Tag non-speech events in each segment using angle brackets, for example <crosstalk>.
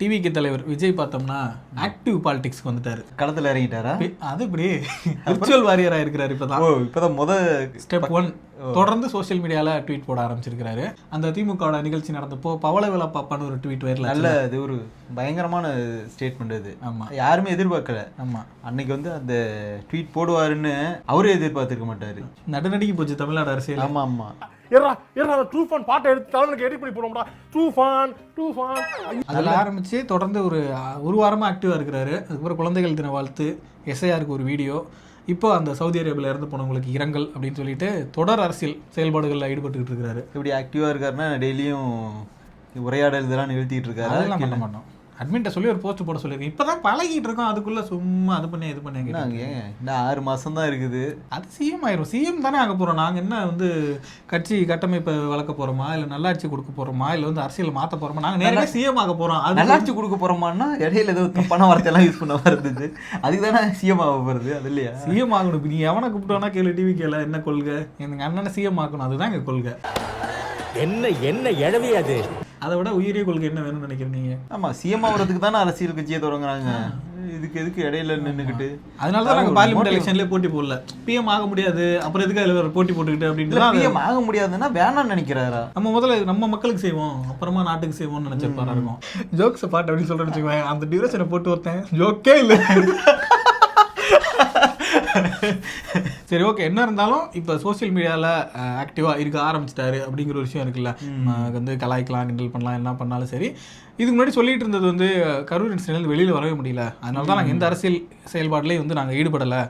டிவிக்கு தலைவர் விஜய் பார்த்தோம்னா ஆக்டிவ் பாலிடிக்ஸ்க்கு வந்துட்டாரு. களத்துல இறங்கிட்டாரா? அது இப்படி விர்ச்சுவல் வாரியரா இருக்கிறாரு இப்பதான். ஓ இப்பதான் முத ஸ்டெப் ஒன் தொடர்ந்து சோஷியல் மீடியால ட்வீட் போட ஆரம்பிச்சிருக்காரு அந்த திமுகவோட நிகழ்ச்சி நடந்தப்போ பவள விழா பாப்பான்னு ஒரு ட்வீட் வைரல் நல்ல இது ஒரு பயங்கரமான ஸ்டேட்மெண்ட் அது. ஆமா. யாருமே எதிர்பார்க்கல. ஆமா. அன்னைக்கு வந்து அந்த ட்வீட் போடுவாருன்னு அவரே எதிர்பார்த்திருக்க மாட்டாரு. நடுநடுங்கி போச்சு தமிழ்நாடு அரசியல். ஆமா ஆமா. ஏறா ஏறா ட்ரூஃபான் பாட்டை எடுத்து தலைவனுக்கு எடிட் பண்ணி போடும்டா ட்ரூஃபான் ட்ரூஃபான் அதில் ஆரம்பிச்சு தொடர்ந்து ஒரு ஒரு வாரமா ஆக்டிவா இருக்கிறாரு. அதுக்கப்புறம் குழந்தைகள் தின வாழ்த்து எஸ்ஐஆருக்கு ஒரு வீடியோ இப்போ அந்த சவுதி அரேபியால இறந்து போனவங்களுக்கு இரங்கல் அப்படின்னு சொல்லிட்டு தொடர் அரசியல் செயல்பாடுகளில் ஈடுபட்டுக்கிட்டு இருக்கிறாரு. எப்படி ஆக்டிவா இருக்காருன்னா டெய்லியும் உரையாடல் இதெல்லாம் நிறுத்திட்டு இருக்காரு. அதெல்லாம் பண்ண மாட்டோம். அட்மின்ட்ட சொல்லி ஒரு போஸ்ட் போட சொல்லியிருக்கேன். இப்பதான் பழகிட்டு இருக்கோம். அதுக்குள்ள சும்மா அது பண்ணி இது பண்ணி இன்னும் ஆறு மாசம் தான் இருக்குது. அது சிஎம் ஆயிரும். சிஎம் தானே ஆக போறோம். நாங்க என்ன வந்து கட்சி கட்டமைப்பை வளர்க்க போறோமா? இல்ல நல்லாட்சி கொடுக்க போறோமா? இல்ல வந்து அரசியல் மாத்த போறோமா? நாங்க நேரடியாக சிஎம் ஆக போறோம். அது நல்லாட்சி கொடுக்க போறோமான்னா இடையில ஏதோ தப்பான வார்த்தையெல்லாம் யூஸ் பண்ண வருது அதுக்கு தானே சிஎம் ஆக போறது. அது இல்லையா? சிஎம் ஆகணும். இப்ப நீ எவனை கூப்பிட்டானா கேளு டிவி கேள. என்ன கொள்கை? எங்க அண்ணனை சிஎம் ஆக்கணும். அதுதான் எங்க கொள்கை. என்ன என்ன எழவி அது? அதை விட உயரிய கொள்கை என்ன வேணும்னு நினைக்கிறீங்க ஆமா சிஎம் ஆகுறதுக்கு தானே அரசியல் கட்சியை தொடங்குறாங்க. இதுக்கு எதுக்கு இடையில நின்னுக்கிட்டு? அதனால தான் நாங்க பார்லிமெண்ட் எலெக்ஷன்லேயே போட்டி போடல. பிஎம் ஆக முடியாது அப்புறம் எதுக்கு அதுல போட்டி போட்டுக்கிட்டு அப்படின்ட்டு பிஎம் ஆக முடியாதுன்னா வேணாம்னு நினைக்கிறாரா? நம்ம முதல்ல நம்ம மக்களுக்கு செய்வோம் அப்புறமா நாட்டுக்கு செய்வோம்னு நினைச்சிருப்பாரா இருக்கும். ஜோக்ஸ் பாட்டு அப்படின்னு சொல்றேன்னு வச்சுக்கோங்க அந்த டியூரேஷனை போட்டு ஒருத்தன் ஜோக்கே இல்லை. <laughs> சரி ஓகே என்ன இருந்தாலும் இப்போ சோஷியல் மீடியாவில் ஆக்டிவாக இருக்க ஆரம்பிச்சிட்டாரு அப்படிங்கிற ஒரு விஷயம் இருக்குல்ல. வந்து கலாய்க்கலாம் கிண்டல் பண்ணலாம் என்ன பண்ணாலும் சரி. இதுக்கு முன்னாடி சொல்லிட்டு இருந்தது வந்து கரூர் இன்சிடென்ட் வெளியில் வரவே முடியல. அதனால தான் நாங்கள் எந்த அரசியல் செயல்பாடுலேயும் வந்து நாங்கள் ஈடுபடலை.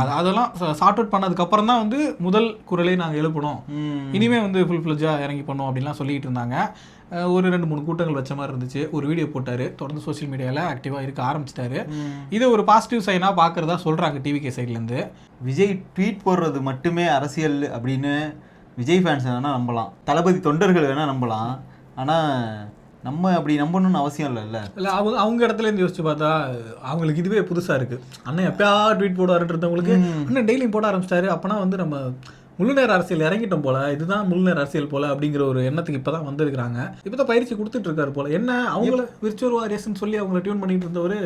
அது அதெல்லாம் சார்ட் அவுட் பண்ணதுக்கப்புறம் தான் வந்து முதல் குரலை நாங்கள் எழுப்பணும் இனிமே வந்து ஃபுல் ஃப்ளஜாக இறங்கி பண்ணோம் அப்படின்லாம் சொல்லிட்டு இருந்தாங்க. ஒரு ரெண்டு மூணு கூட்டங்கள் வச்ச மாதிரி இருந்துச்சு. ஒரு வீடியோ போட்டாரு. தொடர்ந்து சோஷியல் மீடியாவில் ஆக்டிவாக இருக்க ஆரம்பிச்சிட்டாரு. இது ஒரு பாசிட்டிவ் சைனாக பார்க்குறதா சொல்கிறாங்க டிவிகே சைட்லேருந்து விஜய் ட்வீட் போடுறது மட்டுமே அரசியல் அப்படின்னு விஜய் ஃபேன்ஸ் வேணா நம்பலாம். தளபதி தொண்டர்கள் வேணா நம்பலாம். ஆனா நம்ம அப்படி நம்பணும்னு அவசியம் இல்லைல்ல இல்லை. அவங்க அவங்க இடத்துல இருந்து யோசிச்சு பார்த்தா அவங்களுக்கு இதுவே புதுசாக இருக்குது அண்ணன் எப்பயா ட்வீட் போடாருன்றவங்களுக்கு அண்ணன் டெய்லியும் போட ஆரம்பிச்சிட்டாரு. அப்போனா வந்து நம்ம முழு நேர அரசியல் இறங்கிட்டோம் போல இதுதான் முழு நேர அரசியல் போல அப்படிங்கிற ஒரு எண்ணத்துக்கு இப்போ தான் வந்திருக்கிறாங்க. இப்போ தான் பயிற்சி கொடுத்துட்டு இருக்காரு போல. என்ன அவங்கள விர்ச்சுவல் வாரியர்ஸ்னு சொல்லி அவங்கள டியூன் பண்ணிட்டு இருந்தவர்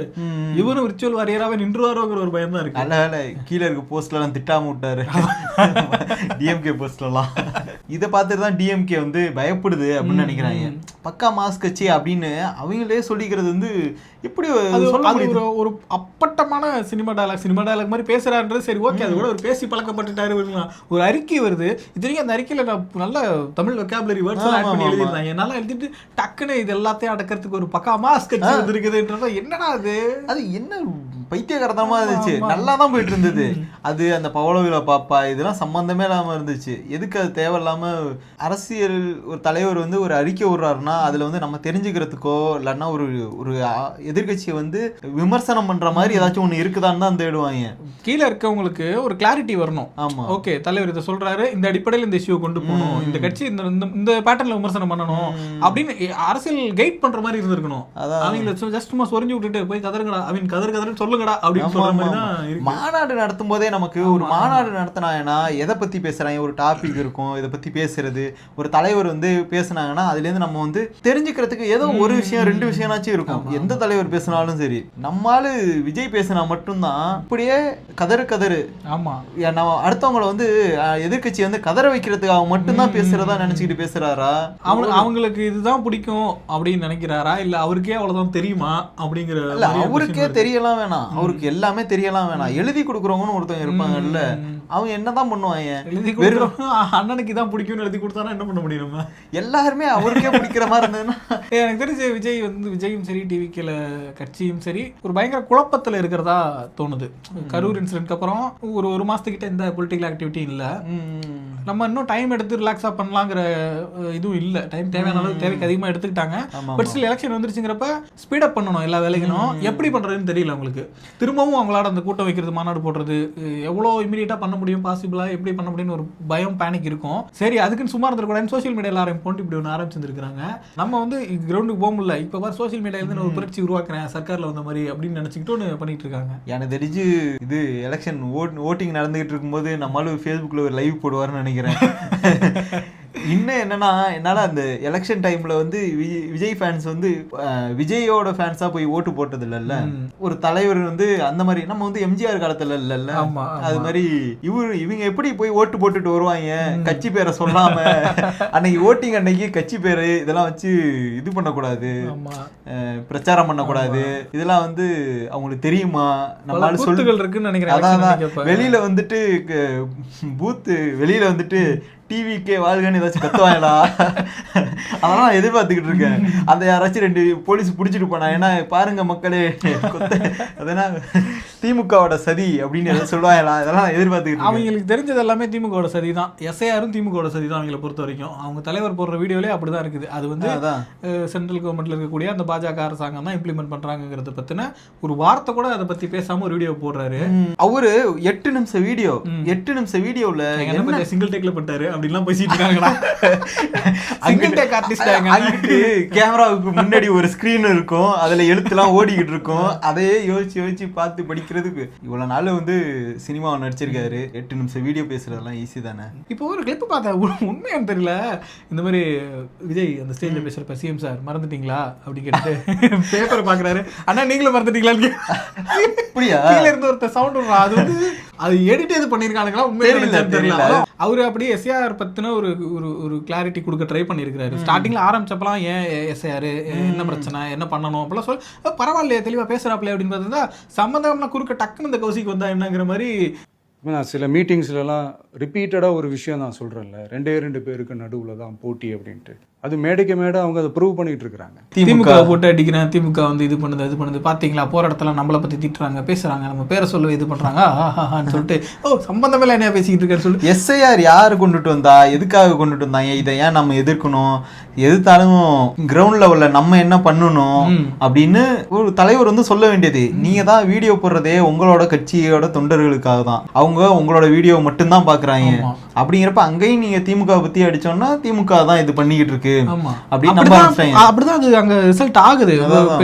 இவரும் விர்ச்சுவல் வாரியராகவே நின்றுவாரோங்கிற ஒரு பயம் தான் இருக்கு கீழே இருக்க போஸ்ட்லாம் திட்டாம விட்டாரு. <laughs> <laughs> டிஎம்கே போஸ்ட்லாம் இதை பார்த்துட்டு தான் டிஎம்கே வந்து பயப்படுது அப்படின்னு நினைக்கிறாங்க. பக்கா மாஸ் கட்சி அப்படின்னு அவங்களே சொல்லிக்கிறது வந்து எப்படி ஒரு ஒரு அப்பட்டமான சினிமா டயலாக் சினிமா டயலாக் மாதிரி பேசுறான்றது சரி ஓகே அது கூட ஒரு பேசி பழக்கப்பட்டுட்டாரு. ஒரு அறிக்கை வருது. இத்தனைக்கும் அந்த அறிக்கையில நான் நல்ல தமிழ் வெக்காபுலரி வேர்ட்ஸ் ஆட் பண்ணி. எழுதிருந்தாங்க என்னால எழுதிட்டு டக்குன்னு இது எல்லாத்தையும் அடக்கிறதுக்கு ஒரு பக்கா மாஸ் கட்சி வந்திருக்குதுன்றத என்னடா அது? அது என்ன பைத்தியகாரத்தனமா இருந்துச்சு. நல்லா தான் போயிட்டு இருந்தது. அது அந்த பவளவில பாப்பா இதெல்லாம் சம்பந்தமே இல்லாம இருந்துச்சு. எதுக்கு அது தேவையில்லாம அரசியல் ஒரு தலைவர் வந்து ஒரு அறிக்கை விடுறாருன்னா அதுல வந்து நம்ம தெரிஞ்சுக்கிறதுக்கோ இல்லைன்னா ஒரு ஒரு எதிர்க்கட்சியை வந்து விமர்சனம் பண்ற மாதிரி ஏதாச்சும் ஒண்ணு இருக்குதான்னு தான் தேடுவாங்க. கீழே இருக்கவங்களுக்கு ஒரு கிளாரிட்டி வரணும். ஆமா. ஓகே தலைவர் இதை சொல்றாரு இந்த அடிப்படையில் இந்த இஷ்யூ கொண்டு போகணும். இந்த கட்சி இந்த இந்த- பேட்டர்ல விமர்சனம் பண்ணணும். அப்படின்னு அரசியல் கைட் பண்ற மாதிரி இருந்திருக்கணும். அதான். அவங்கள ஜஸ்ட் சும்மா சொரிஞ்சு விட்டுட்டு போய் கதருங்கடா ஐ மீன் கதறுன்னு சொல்லுங்கடா அப்படின்னு ஆமா, மாதிரி. தான் மாநாடு நடத்தும் போதே நமக்கு ஒரு மாநாடு நடத்தினாங்கன்னா எதை பத்தி பேசுறாங்க? ஒரு டாபிக் <clears throat> இருக்கும் இதை பத்தி பேசுறது. ஒரு தலைவர் வந்து பேசுனாங்கன்னா அதுல இருந்து நம்ம வந்து தெரிஞ்சுக்கிறதுக்கு ஏதோ ஒரு விஷயம் ரெண்டு விஷயம்னாச்சும் இருக்கும். எந்த தலைவர் பேசினாலும் சரி. நம்மால விஜய் பேசினா மட்டும்தான் இப்படியே கதறு கதறு. ஆமா. ஏன் நம்ம அடுத்தவங்கள வந்து அஹ், எதிர்க்கட்சி வந்து கதற வைக்கிறதுக்காக மட்டும்தான் பேசுறதா நினைச்சுக்கிட்டு பேசுறாரா? அவங்க அவங்களுக்கு இதுதான் பிடிக்கும் அப்படின்னு நினைக்கிறாரா? இல்ல அவருக்கே அவ்வளவுதான் தெரியுமா அப்படிங்கிற அவருக்கே. தெரியலாம் வேணாம். அவருக்கு எல்லாமே தெரியலாம் வேணாம். எழுதி கொடுக்குறவங்கன்னு ஒருத்தவங்க இருப்பாங்கல்ல அவங்க என்னதான் பண்ணுவாங்க? எழுதி வெறும் அண்ணனுக்கு இதான் பிடிக்கும்னு எழுதி கொடுத்தானா என்ன பண்ண முடியும்? நம்ம எல்லாருமே அவருக்கே பிடிக்கிற மாதிரி இருந்ததுன்னா. எனக்கு தெரிஞ்ச விஜய் வந்து விஜயும் சரி டிவிக்கில் கட்சியும் சரி ஒரு பயங்கர குழப்பத்துல இருக்கிறதா தோணுது. கரூர் இன்சிடென்ட்க்கு அப்புறம் ஒரு ஒரு மாசத்துக்கிட்ட எந்த பொலிட்டிக்கல் ஆக்டிவிட்டி இல்ல. நம்ம இன்னும் டைம் எடுத்து ரிலாக்ஸா பண்ணலாங்கிற இதுவும் இல்ல. டைம் தேவையான அளவுக்கு தேவைக்கு அதிகமா எடுத்துக்கிட்டாங்க. பட் ஸ்டில் எலெக்ஷன் வந்துருச்சுங்கிறப்ப ஸ்பீடப் பண்ணணும் எல்லா வேலைகளும். எப்படி பண்றதுன்னு தெரியல அவங்களுக்கு. திரும்பவும் அவங்களால அந்த கூட்டம் வைக்கிறது மாநாடு போடுறது எவ்வளோ இமீடியட்டா பண்ண முடியும் பாசிபிளா எப்படி பண்ண முடியும்னு ஒரு பயம் பேனிக் இருக்கும். சரி அதுக்குன்னு சும்மா இருந்திருக்கூடாதுன்னு சோஷியல் மீடியால ஆரம்பி போட்டு இப்படி ஒன்று ஆரம்பிச்சிருக்காங்க நம்ம வந்து கிரவுண்டுக்கு போக முடியல. இப்போ பாரு சோஷியல் நான் ஒரு புரட்சி உருவாக்குறேன் சர்க்கார்ல வந்த மாதிரி அப்படின்னு நினைச்சுக்கிட்டு ஒன்று பண்ணிட்டு இருக்காங்க. எனக்கு தெரிஞ்சு இது எலெக்ஷன் ஓட் ஓட்டிங் நடந்துகிட்டு இருக்கும்போது நம்மளும் ஃபேஸ்புக்கில் ஒரு லைவ் போடுவாருன்னு நினைக்கிறேன். <laughs> இன்னும் என்னன்னா என்னால அந்த எலெக்ஷன் டைம்ல வந்து விஜய் விஜய் ஃபேன்ஸ் வந்து விஜயோட ஃபேன்ஸா போய் ஓட்டு போட்டது இல்லைல்ல ஒரு தலைவர் வந்து அந்த மாதிரி நம்ம வந்து எம்ஜிஆர் காலத்துல இல்லைல்ல. அது மாதிரி இவரு இவங்க எப்படி போய் ஓட்டு போட்டுட்டு வருவாங்க? கட்சி பேரை சொல்லாம. அன்னைக்கு ஓட்டிங் அன்னைக்கு கட்சி பேரு இதெல்லாம் வச்சு இது பண்ணக்கூடாது. பிரச்சாரம் பண்ணக்கூடாது. இதெல்லாம் வந்து அவங்களுக்கு தெரியுமா? நம்மளால சொல் கூத்துகள் இருக்குன்னு நினைக்கிறேன். வெளியில வந்துட்டு பூத்து வெளியில வந்துட்டு டிவிக்கே வாழ்கன்னு ஏதாச்சும் கத்துவாங்கடா அதெல்லாம் நான் எதிர்பார்த்துக்கிட்டு இருக்கேன். அந்த யாராச்சும் ரெண்டு போலீஸ் பிடிச்சிட்டு போனா ஏன்னா பாருங்க மக்களே கொத்த திமுகவோட சதி அப்படின்னு ஏதாவது சொல்லுவாங்களா? இதெல்லாம் எதிர்பார்த்துக்கிட்டு அவங்களுக்கு தெரிஞ்சது எல்லாமே திமுகவோட சதி தான் எஸ்ஐஆரும் திமுகவோட சதி தான் அவங்கள பொறுத்த வரைக்கும். அவங்க தலைவர் போடுற வீடியோலே அப்படிதான் இருக்குது. அது வந்து சென்ட்ரல் கவர்மெண்ட்ல இருக்கக்கூடிய அந்த பாஜக அரசாங்கம் தான் இம்ப்ளிமெண்ட் பண்றாங்கிறத பத்தின ஒரு வார்த்தை கூட அதை பத்தி பேசாம ஒரு வீடியோ போடுறாரு. அவரு எட்டு நிமிஷம் வீடியோ. எட்டு நிமிஷம் பத்தி சிங்கிள் டேக்ல பண்ணிட்டாரு? அப்படின்லாம் பேசிட்டு இருக்காங்கடா. சிங்கிள் டேக் ஆர்டிஸ்ட் கேமராவுக்கு முன்னாடி ஒரு ஸ்கிரீன் இருக்கும். அதுல எழுத்துலாம் ஓடிக்கிட்டு இருக்கும். அதையே யோசிச்சு யோசிச்சு பார்த்து படிக்கிறதுக்கு இவ்வளவு நாள் வந்து சினிமாவை நடிச்சிருக்காரு. எட்டு நிமிஷம் வீடியோ பேசுறதெல்லாம் ஈஸி தானே? இப்போ ஒரு கிளிப் பார்த்தேன் உண்மையான்னு தெரியல. இந்த மாதிரி விஜய் அந்த ஸ்டேஜ்ல பேசுறப்ப சிஎம் சார் மறந்துட்டீங்களா? அப்படி கேட்டு பேப்பரை பாக்குறாரு அண்ணா நீங்களும் மறந்துட்டீங்களான்னு கே- <laughs> அப்படியா? இருந்து ஒருத்தர் சவுண்ட் அது வந்து அது எடிட் எது பண்ணிருக்கானுங்களா? உண்மையில தெரியல, அவரு அப்படியே எஸ்ஏஆர் பத்தின ஒரு ஒரு ஒரு கிளாரிட்டி கொடுக்க ட்ரை பண்ணிருக்காரு ஸ்டார்டிங்ல ஆரம்பிச்சப்பலாம் ஏன் எஸ்ஏஆர் என்ன பிரச்சனை என்ன பண்ணணும் அப்படிலாம் சொல்லி "அஹ், பரவாயில்லையே தெளிவா பேசுறாப்ல அப்படின்னு பார்த்தா சம்பந்தம்லாம் குறுக்க டக்குன்னு இந்த கௌசிக்கு வந்தா என்னங்கிற மாதிரி நான் சில மீட்டிங்ஸ்லலாம் ரிப்பீட்டடாக ஒரு விஷயம் நான் சொல்கிறேன்ல ரெண்டே ரெண்டு பேருக்கு நடுவில் தான் போட்டி அப்படின்ட்டு. அது மேடைக்கு மேடை அவங்க அதை ப்ரூவ் பண்ணிட்டு இருக்கிறாங்க. திமுக. போட்டு அடிக்கிறேன் திமுக வந்து இது பண்ணுது இது பண்ணுது. பாத்தீங்களா போற இடத்துல நம்மளை பத்தி திட்டுறாங்க பேசுறாங்க நம்ம பேரை சொல்ல இது பண்றாங்க ஆஹாஹான்னு சொல்லிட்டு. ஓ சம்பந்தமே இல்லை என்ன பேசிக்கிட்டு இருக்கேன்னு சொல்லிட்டு. எஸ்ஐஆர் யார் கொண்டுட்டு வந்தா எதுக்காக கொண்டுட்டு வந்தாங்க இதை ஏன் நம்ம எதிர்க்கணும்? எதிர்த்தாலும் கிரவுண்ட் லெவல்ல நம்ம என்ன பண்ணணும் அப்படின்னு ஒரு தலைவர் வந்து சொல்ல வேண்டியது. நீங்க தான் வீடியோ போடுறதே உங்களோட கட்சியோட தொண்டர்களுக்காக தான். அவங்க உங்களோட வீடியோ மட்டும்தான் பாக்குறாங்க. அப்படிங்கிறப்ப அங்கேயும் நீங்க திமுக பத்தி அடிச்சோம்னா திமுக தான் இது பண்ணிக்கிட்டு இருக்கு அப்படின்னு அப்படிதான் அது அங்க ரிசல்ட் ஆகுது.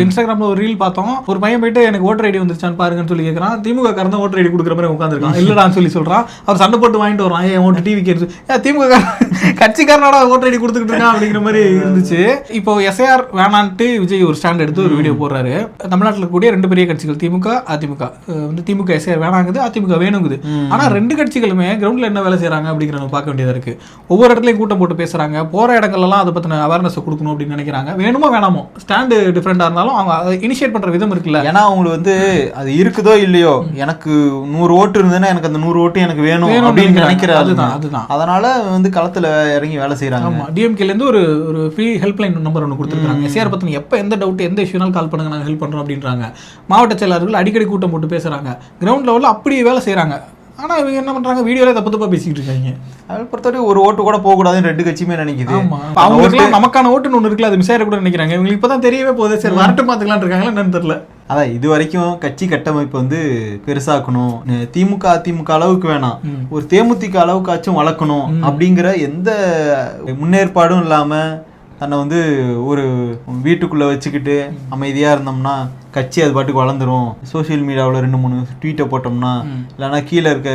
இன்ஸ்டாகிராம்ல ஒரு ரீல் பார்த்தோம். ஒரு பையன் போயிட்டு எனக்கு ஓட்டர் ஐடி வந்துருச்சான்னு பாருங்கன்னு சொல்லி கேட்கறான் திமுக காரன் ஓட்டர் ஐடி கொடுக்குற மாதிரி உட்காந்துருக்கான் <laughs> இல்லடான்னு சொல்லி சொல்றான். அவர் சண்டை போட்டு வாங்கிட்டு வரான் ஏன் ஓட்டு டிவி கேட்டு திமுக காரன் <laughs> கட்சிக்காரனோட ஓட்டர் ஐடி கொடுத்துக்கிட்டு இருக்கான். அப்படிங்கிற மாதிரி இருந்துச்சு. இப்போ எஸ்ஐஆர் வேணான்ட்டு விஜய் ஒரு ஸ்டாண்ட் எடுத்து ஒரு வீடியோ போடுறாரு. தமிழ்நாட்டில் இருக்கக்கூடிய ரெண்டு பெரிய கட்சிகள் திமுக அதிமுக. வந்து திமுக எஸ்ஐஆர் வேணாங்குது அதிமுக வேணுங்குது. ஆனா ரெண்டு கட்சிகளுமே கிரவுண்ட்ல என்ன வேலை செய்றாங்க அப்படிங்கிறத பார்க்க வேண்டியதா இருக்கு. ஒவ்வொரு இடத்துலயும் கூட்டம் போட்டு பேசுறாங்க. போற இடங்கள்லாம் அதை பத்தின அவேர்னஸ் கொடுக்கணும் அப்படின்னு நினைக்கிறாங்க. வேணுமோ வேணாமோ. ஸ்டாண்டு டிஃப்ரெண்டா இருந்தாலும் அவங்க இனிஷியேட் பண்ற விதம் இருக்குல்ல. ஏன்னா அவங்களுக்கு வந்து அது இருக்குதோ இல்லையோ எனக்கு நூறு ஓட்டு இருந்ததுன்னா எனக்கு அந்த நூறு ஓட்டு எனக்கு வேணும் அப்படின்னு நினைக்கிறாங்க. நினைக்கிற அதுதான். அதுதான். அதனால வந்து களத்துல இறங்கி வேலை செய்யறாங்க ஆமா. டிஎம்கேல இருந்து ஒரு ஒரு ஃப்ரீ ஹெல்ப்லைன் நம்பர் ஒன்று கொடுத்துருக்காங்க எஸ்ஆர் பத்தின எப்போ எந்த டவுட் எந்த இஷ்யூனாலும் கால் பண்ணுங்க நாங்கள் ஹெல்ப் பண்றோம் அப்படின்றாங்க. மாவட்ட செயலாளர்கள் அடிக்கடி கூட்டம் போட்டு பேசுறாங்க. கிரவுண்ட் லெவலில் அப்படியே வேலை செய்றாங்க. ஆனா இவங்க என்ன பண்றாங்க? வீடியோல தப்பு தப்பா பேசிக்கிட்டு இருக்காங்க. அதை பொறுத்தவரை ஒரு ஓட்டு கூட போக கூடாதுன்னு ரெண்டு கட்சியுமே நினைக்குது. அவங்களுக்குலாம் நமக்கான ஓட்டுன்னு ஒன்று இருக்குல்ல அது மிஸ் ஆயிட கூட நினைக்கிறாங்க. இவங்களுக்கு இப்பதான் தெரியவே போகுது. சரி வரட்டும் பார்த்துக்கலாம் இருக்காங்களா என்னன்னு தெரியல. அதான் இது வரைக்கும் கட்சி கட்டமைப்பு வந்து பெருசாக்கணும். திமுக அதிமுக அளவுக்கு வேணாம். ஒரு தேமுதிக அளவுக்காச்சும் வளர்க்கணும் அப்படிங்கிற எந்த முன்னேற்பாடும் இல்லாம தன்னை வந்து ஒரு வீட்டுக்குள்ள வச்சுக்கிட்டு அமைதியா இருந்தோம்னா கட்சி அது பாட்டுக்கு வளர்ந்துரும். சோஷியல் மீடியாவில் ரெண்டு மூணு ட்வீட்டை போட்டோம்னா இல்லைன்னா கீழே இருக்க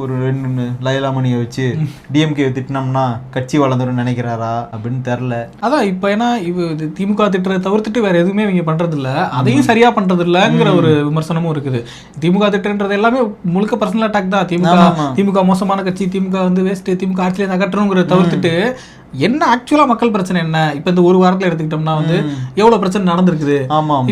ஒரு ரெண்டு மூணு லயலாமணியை வச்சு டிஎம்கே திட்டினோம்னா கட்சி வளர்ந்துரும் நினைக்கிறாரா அப்படின்னு தெரில அதான் இப்போ ஏன்னா இது திமுக திட்டுறதை தவிர்த்துட்டு வேற எதுவுமே இவங்க பண்றது இல்ல அதையும் சரியா பண்றது இல்லைங்கிற ஒரு விமர்சனமும் இருக்குது. திமுக திட்டுன்றது எல்லாமே முழுக்க பர்சனல் அட்டாக் தான். திமுக. திமுக மோசமான கட்சி திமுக வந்து வேஸ்ட் திமுக ஆட்சியில அகற்றணுங்கிறத தவிர்த்துட்டு என்ன ஆக்சுவலா மக்கள் பிரச்சனை என்ன? இப்போ இந்த ஒரு வாரத்துல எடுத்துக்கிட்டோம்னா வந்து எவ்வளவு பிரச்சனை நடந்திருக்குது?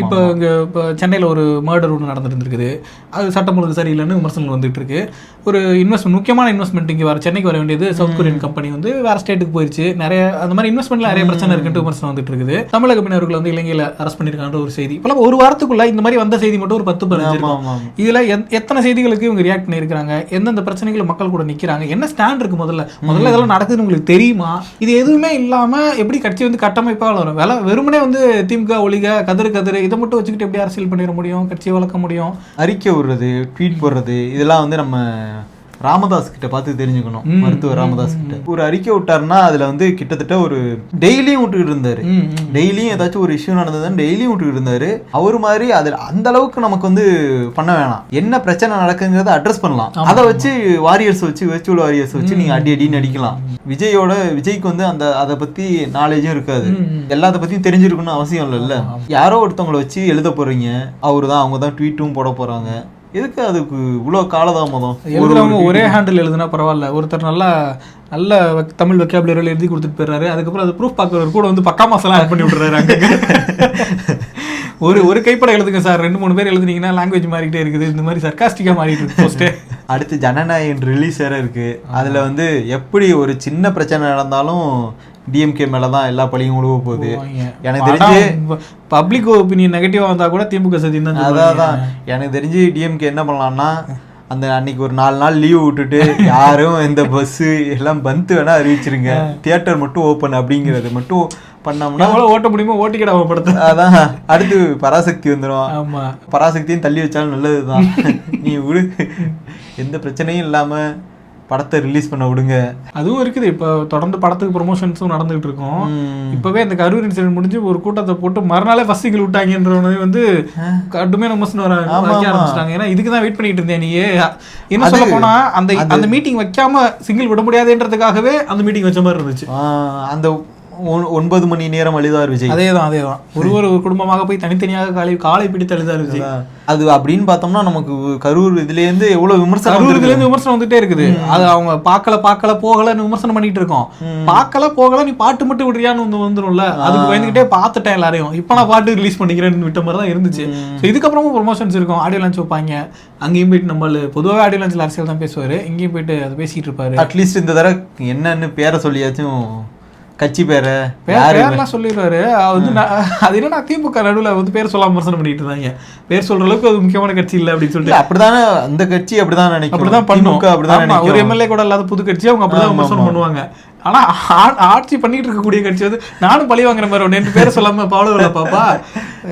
இப்போ இங்க இப்போ சென்னையில் ஒரு மர்டர் ஒன்று நடந்துருந்துருக்குது அது சட்டம் ஒழுங்கு சரியில்லைன்னு விமர்சனங்கள் வந்துட்டு இருக்கு. ஒரு இன்வெஸ்ட்மெண்ட் முக்கியமான இன்வெஸ்ட்மெண்ட் இங்கே வர சென்னைக்கு வர வேண்டியது சவுத் கொரியன் கம்பெனி வந்து வேற ஸ்டேட்டுக்கு போயிருச்சு. நிறைய அந்த மாதிரி இன்வெஸ்ட்மெண்ட்ல நிறைய பிரச்சனை இருக்குன்ட்டு விமர்சனம் வந்துட்டு இருக்குது. தமிழக மீனவர்கள் வந்து இலங்கையில் அரெஸ்ட் பண்ணியிருக்கான்ற ஒரு செய்தி. இப்போலாம் ஒரு வாரத்துக்குள்ள இந்த மாதிரி வந்த செய்தி மட்டும் ஒரு பத்து பதினஞ்சு. இதுல எத்- எத்தனை செய்திகளுக்கு இவங்க ரியாக்ட் பண்ணியிருக்காங்க எந்தெந்த பிரச்சனைகள் மக்கள் கூட நிக்கிறாங்க? என்ன ஸ்டாண்ட் இருக்கு முதல்ல? முதல்ல இதெல்லாம் நடக்குதுன்னு உங்களுக்கு தெரியுமா? இது எதுவுமே இல்லாம எப்படி கட்சி வந்து கட்டமைப்பா வளரும் வேலை வெறுமனே வந்து திமுக ஒளிக கதிரு கதிரு இதை மட்டும் வச்சுக்கிட்டு எப்படி அரசியல் பண்ணிட முடியும்? கட்சியை வளர்க்க முடியும்? அறிக்கை விடுறது ட்வீட் போடுறது இதெல்லாம் வந்து நம்ம ராமதாஸ் கிட்ட பார்த்து தெரிஞ்சுக்கணும் மருத்துவர் ராமதாஸ் கிட்ட. ஒரு அறிக்கை விட்டாருன்னா அதுல வந்து கிட்டத்தட்ட ஒரு டெய்லியும் விட்டுக்கிட்டு இருந்தாரு. டெய்லியும் ஏதாச்சும் ஒரு இஷ்யூ நடந்ததுன்னு டெய்லியும் விட்டுக்கிட்டு இருந்தாரு. அவர் மாதிரி அதுல அந்த அளவுக்கு நமக்கு வந்து பண்ண வேணாம். என்ன பிரச்சனை நடக்குங்கிறத அட்ரஸ் பண்ணலாம். அதை வச்சு வாரியர்ஸ் வச்சு வெர்ச்சுவல் வாரியர்ஸ் வச்சு நீங்க அடி அடின்னு அடிக்கலாம். விஜயோட விஜய்க்கு வந்து அந்த அதை பத்தி நாலேஜும் இருக்காது. எல்லாத்த பத்தியும் தெரிஞ்சிருக்கணும்னு அவசியம் இல்லைல்ல. யாரோ ஒருத்தவங்களை வச்சு எழுத போறீங்க. அவரு தான் அவங்க தான் ட்வீட்டும் போட போறாங்க. எதுக்கு அதுக்கு இவ்வளவு காலதாமதம்? எழுதுறவங்க ஒரே ஹேண்டில் எழுதுனா பரவாயில்ல. ஒருத்தர் நல்லா நல்ல தமிழ் வெக்காபுலரியில் எழுதி கொடுத்துட்டு போயிடுறாரு. அதுக்கப்புறம் அது ப்ரூஃப் பார்க்குறவர் கூட வந்து பக்கா மாசெல்லாம் ஆட் பண்ணி விட்டுறாரு அங்க. <laughs> ஒரு ஒரு கைப்பட எழுதுங்க சார். ரெண்டு மூணு பேர் எழுதுனீங்கன்னா லாங்குவேஜ் மாறிக்கிட்டே இருக்குது. இந்த மாதிரி சர்க்காஸ்டிக்காக மாறிட்டு இருக்கு போஸ்ட்டே <laughs> அடுத்து ஜனநாயகன் ரிலீஸ் வேற இருக்கு. அதுல வந்து எப்படி ஒரு சின்ன பிரச்சனை நடந்தாலும் டிஎம்கே மேல தான் எல்லா பழியும் உழுவ போகுது. எனக்கு தெரிஞ்சு பப்ளிக் ஒப்பீனியன் நெகட்டிவா வந்தா கூட திமுக சதி தான் அதான். எனக்கு தெரிஞ்சு டிஎம்கே என்ன பண்ணலாம்னா அந்த அன்னைக்கு ஒரு நாலு நாள் லீவ் விட்டுட்டு யாரும் இந்த பஸ் எல்லாம் பந்த் வேணா அறிவிச்சிருங்க. தியேட்டர் மட்டும் ஓப்பன் அப்படிங்கறது மட்டும் பண்ணோம்னா ஓட்ட முடியுமோ ஓட்டிக்கிட படத்தை. அதான். அடுத்து பராசக்தி வந்துடும் ஆமா. பராசக்தியும் தள்ளி வச்சாலும் நல்லதுதான். நீ விடு. எந்த பிரச்சனையும் இல்லாம படத்தை ரிலீஸ் பண்ண விடுங்க. அதுவும் இருக்குது. இப்போ தொடர்ந்து படத்துக்கு ப்ரொமோஷன்ஸும் நடந்துகிட்டு இருக்கும். இப்பவே இந்த கரூர் இன்சிடென்ட் முடிஞ்சு ஒரு கூட்டத்தை போட்டு மறுநாளே ஃபர்ஸ்ட் சிங்கிள் விட்டாங்கன்றவனே வந்து கடுமையான விமர்சனம் வர வைக்க. ஆரம்பிச்சிட்டாங்க. ஏன்னா இதுக்கு தான் வெயிட் பண்ணிட்டு இருந்தேன் நீ என்ன சொல்ல போனா அந்த அந்த மீட்டிங் வைக்காம சிங்கிள் விட முடியாதுன்றதுக்காகவே அந்த மீட்டிங் வச்ச மாதிரி இருந்துச்சு. அந்த ஒன்பது மணி நேரம் அழுதார் விஜய். அதே தான் அதே தான் ஒரு ஒரு குடும்பமாக போய் தனித்தனியாக காலை காலை பிடித்து அழுதாரு விஜய். அது அப்படின்னு பார்த்தோம்னா நமக்கு கரூர் இதுல இருந்து எவ்வளவு விமர்சனம் கரூர்ல வந்திருக்கு. இருந்து விமர்சனம் வந்துட்டே இருக்குது. அது அவங்க பார்க்கல பார்க்கல போகலன்னு விமர்சனம் பண்ணிட்டு இருக்கோம். பார்க்கல போகல நீ பாட்டு மட்டும் விடுறியான்னு வந்து வந்துரும்ல. அதுக்கு பயந்துகிட்டே பார்த்துட்டேன் எல்லாரையும். இப்போ நான் பாட்டு ரிலீஸ் பண்ணிக்கிறேன்னு விட்ட மாதிரி தான் இருந்துச்சு. ஸோ இதுக்கப்புறமும் ப்ரொமோஷன்ஸ் இருக்கும். ஆடியோ லான்ச் வைப்பாங்க. அங்கேயும் போயிட்டு நம்ம பொதுவாக ஆடியோ லான்ச்சில் அரசியல் தான் பேசுவாரு. இங்கேயும் போயிட்டு அதை பேசிட்டு இருப்பாரு. அட்லீஸ்ட் இந்த தடவை என்னன்னு பேரை சொல்லியாச்சும் கட்சி பேரை பேர் யாரு? பேர்லாம் சொல்லிடுவாரு அது வந்து அது என்னன்னா திமுக நடுவுல வந்து பேர் சொல்லாம விமர்சனம் பண்ணிட்டு இருந்தாங்க. பேர் சொல்ற அளவுக்கு அது முக்கியமான கட்சி இல்லை அப்படின்னு சொல்லிட்டு. அப்படிதானே அந்த கட்சி அப்படிதான் நினைக்கும். அப்படிதான் திமுக அப்படிதான் ஒரு எம்எல்ஏ கூட இல்லாத புது கட்சி அவங்க அப்படிதான் விமர்சனம். பண்ணுவாங்க. ஆனா ஆட்சி பண்ணிட்டு இருக்கக்கூடிய கட்சி வந்து நானும் பழி வாங்குற மாதிரி ரெண்டு பேரை சொல்லாம பாவல பாப்பா?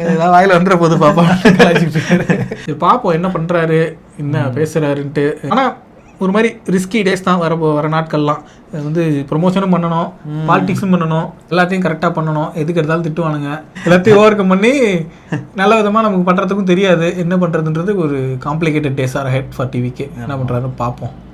ஏதாவது வாயில வந்துட போகுது பாப்பா. <laughs> பாப்போம் என்ன பண்றாரு என்ன பேசுறாருன்ட்டு. ஆனா ஒரு மாதிரி ரிஸ்கி டேஸ் தான் வர வர நாட்கள்லாம். வந்து ப்ரொமோஷனும் பண்ணணும் பாலிடிக்ஸும் பண்ணணும் எல்லாத்தையும் கரெக்டாக பண்ணணும். எதுக்கு எடுத்தாலும் திட்டுவானுங்க. எல்லாத்தையும் <laughs> ஓவர் கம் பண்ணி நல்ல விதமாக நமக்கு பண்ணுறதுக்கும் தெரியாது. என்ன பண்ணுறதுன்றது ஒரு complicated days are head for டிவிக்கு என்ன பண்ணுறாருன்னு பார்ப்போம்